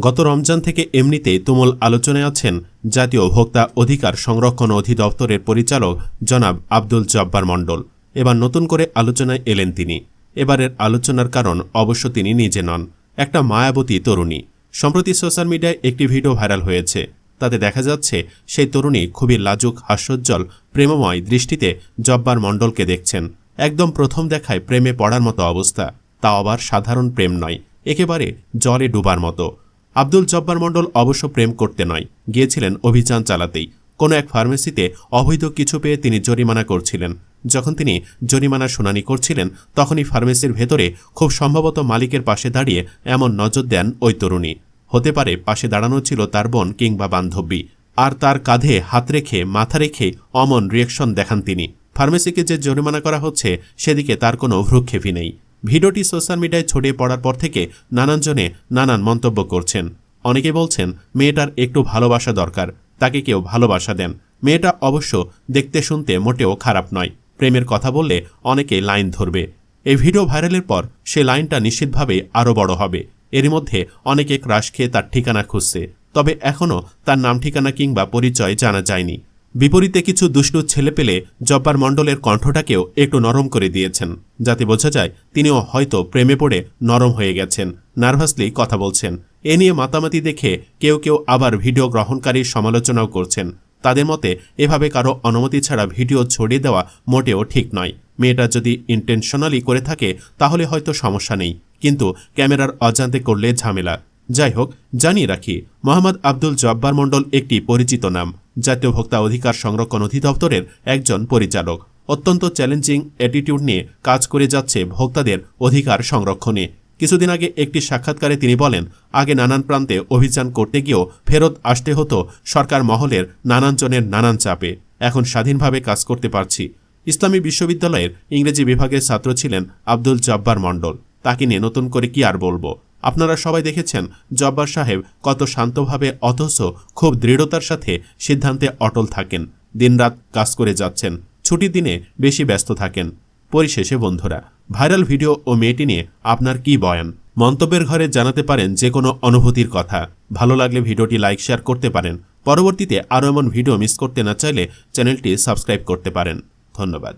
গত রমজান থেকে এমনিতেই তুমুল আলোচনায় আছেন জাতীয় ভোক্তা অধিকার সংরক্ষণ অধিদপ্তরের পরিচালক জনাব আব্দুল জব্বার মণ্ডল। এবার নতুন করে আলোচনায় এলেন তিনি। এবারের আলোচনার কারণ অবশ্য তিনি নিজে নন। একটা মায়াবতী তরুণী। সম্প্রতি সোশ্যাল মিডিয়ায় একটি ভিডিও ভাইরাল হয়েছে। তাতে দেখা যাচ্ছে, সেই তরুণী খুবই লাজুক, হাস্যোজ্জ্বল, প্রেমময় দৃষ্টিতে জব্বার মণ্ডলকে দেখছেন। একদম প্রথম দেখায় প্রেমে পড়ার মতো অবস্থা। তা আবার সাধারণ প্রেম নয়। একেবারে জলে ডুবার মতো। আব্দুল জব্বার মণ্ডল অবশ্য প্রেম করতে নয়, গিয়েছিলেন অভিযান চালাতেই। কোনো এক ফার্মেসিতে অবৈধ কিছু পেয়ে তিনি জরিমানা করছিলেন। যখন তিনি জরিমানা শুনানি করছিলেন, তখনই ফার্মেসির ভেতরে খুব সম্ভবত মালিকের পাশে দাঁড়িয়ে এমন নজর দেন ওই তরুণী। হতে পারে পাশে দাঁড়ানো ছিল তার বোন কিংবা বান্ধবী। আর তার কাঁধে হাত রেখে, মাথা রেখে অমন রিয়েকশন দেখান তিনি। ফার্মেসিকে যে জরিমানা করা হচ্ছে, সেদিকে তার কোনো ভ্রুক্ষেপই নেই। ভিডিওটি সোশ্যাল মিডিয়ায় ছড়িয়ে পড়ার পর থেকে নানানজনে নানান মন্তব্য করছেন। অনেকে বলছেন, মেয়েটার একটু ভালোবাসা দরকার, তাকে কেউ ভালোবাসা দেন। মেয়েটা অবশ্য দেখতে শুনতে মোটেও খারাপ নয়। প্রেমের কথা বললে অনেকে লাইন ধরবে। এই ভিডিও ভাইরালের পর সে লাইনটা নিশ্চিতভাবেই আরও বড় হবে। এরই মধ্যে অনেকে ক্রাশ খেয়ে তার ঠিকানা খুঁজছে। তবে এখনও তার নাম ঠিকানা কিংবা পরিচয় জানা যায়নি। বিপরীতে কিছু দুষ্টু ছেলে পেলে জব্বার মণ্ডলের কণ্ঠটাকেও একটু নরম করে দিয়েছেন। যাতে বোঝা যায়, তিনিও হয়তো প্রেমে পড়ে নরম হয়ে গেছেন। নার্ভাসলি কথা বলছেন। এ নিয়ে মাতামাতি দেখে কেউ কেউ আবার ভিডিও গ্রহণকারীর সমালোচনাও করছেন। তাদের মতে, এভাবে কারও অনুমতি ছাড়া ভিডিও ছড়িয়ে দেওয়া মোটেও ঠিক নয়। মেয়েটা যদি ইন্টেনশনালি করে থাকে, তাহলে হয়তো সমস্যা নেই। কিন্তু ক্যামেরার অজান্তে করলে ঝামেলা। যাই হোক, জানিয়ে রাখি, মোহাম্মদ আব্দুল জব্বার মণ্ডল একটি পরিচিত নাম। জাতীয় ভোক্তা অধিকার সংরক্ষণ অধিদপ্তরের একজন পরিচালক। অত্যন্ত চ্যালেঞ্জিং অ্যাটিটিউড নিয়ে কাজ করে যাচ্ছে ভোক্তাদের অধিকার সংরক্ষণে। কিছুদিন আগে একটি সাক্ষাৎকারে তিনি বলেন, আগে নানান প্রান্তে অভিযান করতে গিয়েও ফেরত আসতে হতো সরকার মহলের নানানজনের নানান চাপে। এখন স্বাধীনভাবে কাজ করতে পারছি। ইসলামী বিশ্ববিদ্যালয়ের ইংরেজি বিভাগের ছাত্র ছিলেন আব্দুল জব্বার মণ্ডল। তাকে নিয়ে নতুন করে কি আর বলব? আপনারা সবাই দেখেছেন জব্বার সাহেব কত শান্তভাবে, অথচ খুব দৃঢ়তার সাথে সিদ্ধান্তে অটল থাকেন। দিনরাত কাজ করে যাচ্ছেন, ছুটির দিনে বেশি ব্যস্ত থাকেন। পরিশেষে বন্ধুরা, ভাইরাল ভিডিও ও মেয়েটি নিয়ে আপনার কি বয়ান? মন্তব্যের ঘরে জানাতে পারেন যে কোনো অনুভূতির কথা। ভালো লাগলে ভিডিওটি লাইক, শেয়ার করতে পারেন। পরবর্তীতে আরও এমন ভিডিও মিস করতে না চাইলে চ্যানেলটি সাবস্ক্রাইব করতে পারেন। ধন্যবাদ।